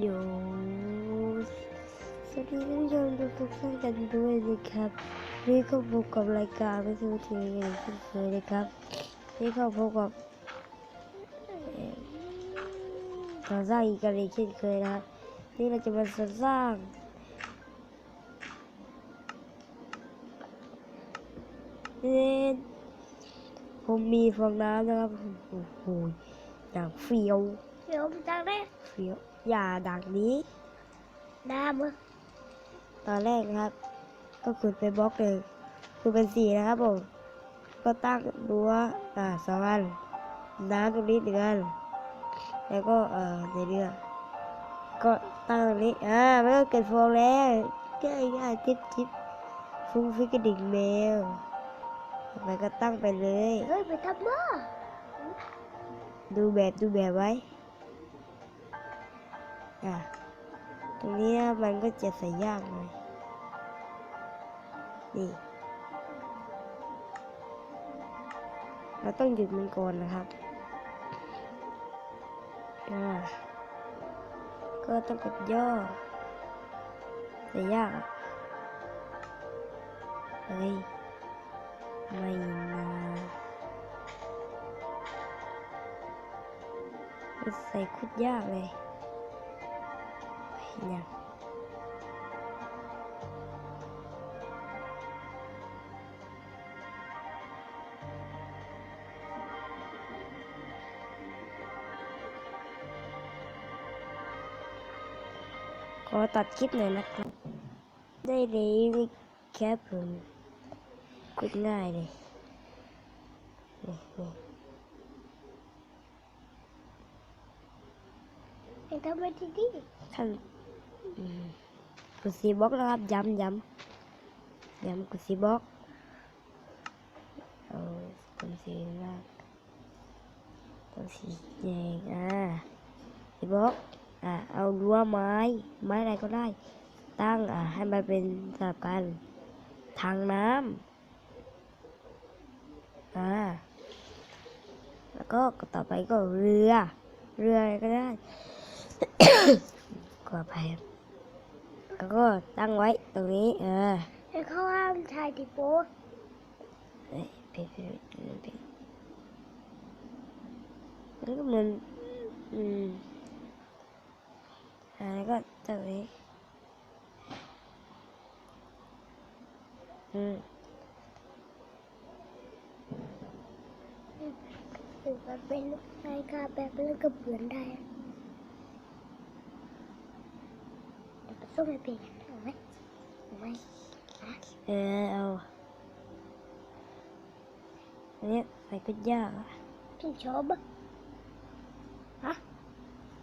อยู่สวัสดีท่านผู้ชมทุกท่านกันด้วยนะครับนี่ก็พบกับรายการไม่สู้ทีอย่างเช่นเคยนะครับนี่ก็พบกับก่อสร้างอีกกันอีกเช่นเคยนะครับนี่เราจะมาสร้างนี่ผมมีฟองน้ำนะครับโอ้โหอย่างเฟี้ยว เดี๋ยวมันจะได้เฟี้ยวอย่าดังนี้ดามือตอนแรกนะครับ ก็ขุดไปบล็อกหนึ่งขุดเป็นสี่นะครับผม ก็ตั้งรั้วอ่าสองอันน้ำตรงนี้หนึ่งอันแล้วก็เอ่อในเรือ ก็ตั้งตรงนี้อ่ามันก็เกิดฟองแล้วง่ายง่ายจิ๊บจิ๊บฟุ้งฟิ้งกระดิ่งแมวต่อไปก็ตั้งไปเลย เฮ้ย ไปทำมือดูแบบดูแบบไว้ อะตรงนี้นะมันก็จะใส่ยากหน่อยนี่เราต้องหยุดมันก่อนนะครับอ่าก็ต้องกดย่อแต่ยากเฮ้ยไม่นะใส่คุดยากเลย เนี่ยขอตัดคลิปหน่อยนะครับ ได้เลยนี่แค่ผมกดง่ายเลยนี่นี่ไอ้ทำไมที่นี่ท่านอืม กดสีบล็อกแล้วครับ ย้ำย้ำย้ำกดสีบล็อกเอากดสีแรกต้องสีแดงอ่าสีบล็อกอ่าเอารั้วไม้ ไม้อะไรก็ได้ ตั้งอ่าให้มันเป็นสลับกันทางน้ำอ่าแล้วก็ต่อไปก็เรือ เรืออะไรก็ได้ ก็ไป แล้วก็ตั้งไว้ตรงนี้เออไอ้เขาห้ามถ่ายติโป้เอ้ยเพชรเพชรเพชรเพชรมันก็เหมือนอืมอ่าแล้วก็ตรงนี้อืมถึงมันเป็นรายการแบบเรื่องกับเบือนได้เดี๋ยวไป ส่งให้เป็นเอาไหมเอาไหมเออเอาอันนี้ใส่ก็ยากพี่ชอบฮะ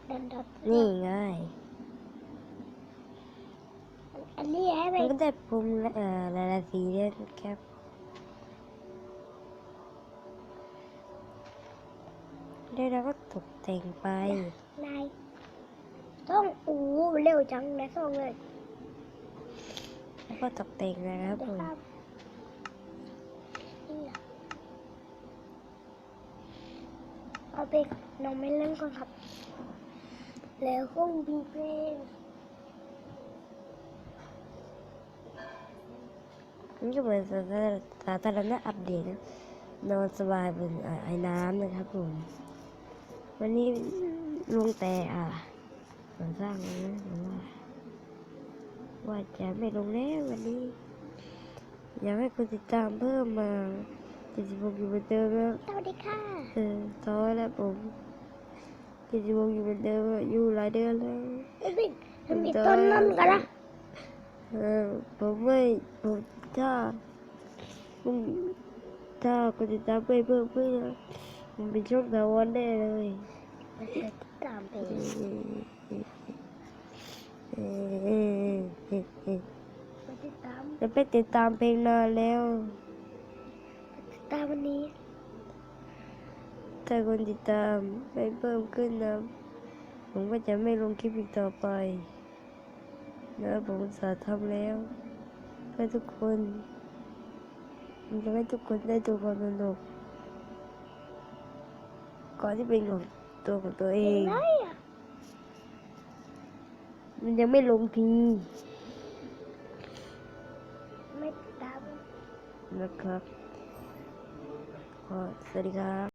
ดันดันนี่ไงอันนี้ให้ไปมันก็ได้ปุ่มละเอ่อหลายๆสีด้วยครับแล้วเราก็ตกแต่งไปนาย เร็วจังนะส่งเลยแล้วก็ตกแต่งนะครับเดี๋ผยวมครับนี่อะเอาไปน้องไม่เล่นก่อนครับ แล้วคงมีเพลงนี่ก็เหมือนสาธารณสาธารณะอัปเดตนะนอนสบายบนอ่าไอ้น้ำนะครับผม วันนี้ลุงแต่อ่า ก่อสร้างนะหรือว่า ว่าจะไม่ลงแล้ววันนี้ อยากให้คนติดตามเพิ่มมาเจ็ดสิบหกอยู่เหมือนเดิมแล้วสวัสดีค่ะเออท้อแล้วผมเจ็ดสิบหกอยู่เหมือนเดิมอยู่หลายเดือนแล้วไอ้บิ๊กมันมีต้นนั่นกันละเออผมไม่ผมถ้าผมถ้าคนติดตามไปเพิ่มขึ้นอะผมเป็นช่องดาวันได้เลยมันจะตาม ไปเออเออเออเออเออมันจะตามจะไปติดตามเพลงนานแล้วตามวันนี้ถ้าคนติดตามไม่เพิ่มขึ้นนะผมก็จะไม่ลงคลิปอีกต่อไปนะผมอุตสาห์ทำแล้วเพื่อทุกคนผมจะให้ทุกคนได้ดูความสนุกก่อนที่เป็นของตัวของตัวเองไหนอะ มันยังไม่ลงที ไม่ติดตามนะครับก็สวัสดีครับ